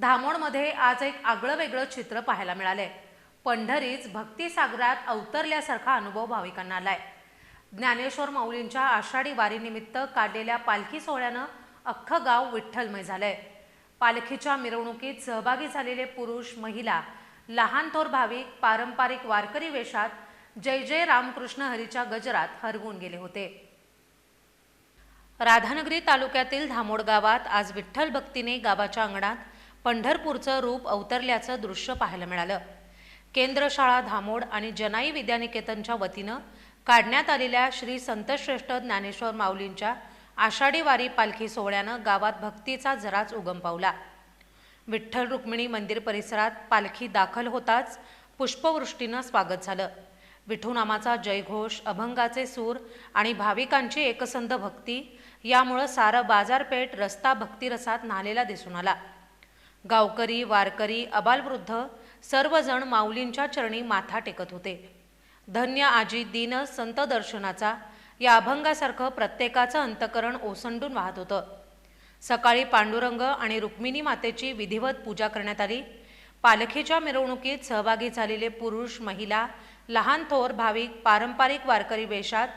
धामोडमध्ये आज एक आगळं वेगळं चित्र पाहायला मिळालंय. पंढरीच भक्तिसागरात अवतरल्यासारखा अनुभव भाविकांना आलाय. ज्ञानेश्वर माऊलींच्या आषाढी वारीनिमित्त काढलेल्या पालखी सोहळ्यानं अख्खं गाव विठ्ठलमय झालंय. पालखीच्या मिरवणुकीत सहभागी झालेले पुरुष महिला लहान थोर भाविक पारंपरिक वारकरी वेशात जय जय रामकृष्ण हरीच्या गजरात हरवून गेले होते. राधानगरी तालुक्यातील धामोड गावात आज विठ्ठल भक्तीने गावाच्या अंगणात पंढरपूरचं रूप अवतरल्याचं दृश्य पाहायला मिळालं. केंद्र शाळा धामोड आणि जनाई विद्यानिकेतनच्या वतीनं काढण्यात आलेल्या श्री संतश्रेष्ठ ज्ञानेश्वर माऊलींच्या आषाढी वारी पालखी सोहळ्यानं गावात भक्तीचा जराच उगम पावला. विठ्ठल रुक्मिणी मंदिर परिसरात पालखी दाखल होताच पुष्पवृष्टीनं स्वागत झालं. विठूनामाचा जयघोष अभंगाचे सूर आणि भाविकांची एकसंध भक्ती यामुळं सारं बाजारपेठ रस्ता भक्तिरसात न्हालेला दिसून आला. गावकरी वारकरी अबालवृद्ध सर्वजण माऊलींच्या चरणी माथा टेकत होते. धन्य आजी दिन संत दर्शनाचा या अभंगासारखं प्रत्येकाचं अंतकरण ओसंडून वाहत होतं. सकाळी पांडुरंग आणि रुक्मिणी मातेची विधिवत पूजा करण्यात आली. पालखीच्या मिरवणुकीत सहभागी झालेले पुरुष महिला लहान थोर भाविक पारंपरिक वारकरी वेशात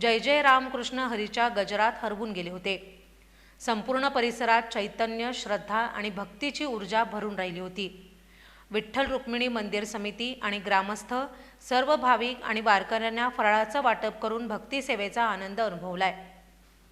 जय जय रामकृष्ण हरीच्या गजरात हरवून गेले होते. संपूर्ण परिसरात चैतन्य श्रद्धा आणि भक्तीची ऊर्जा भरून राहिली होती. विठ्ठल रुक्मिणी मंदिर समिती आणि ग्रामस्थ सर्व भाविक आणि वारकऱ्यांना फराळाचं वाटप करून भक्तीसेवेचा आनंद अनुभवलाय.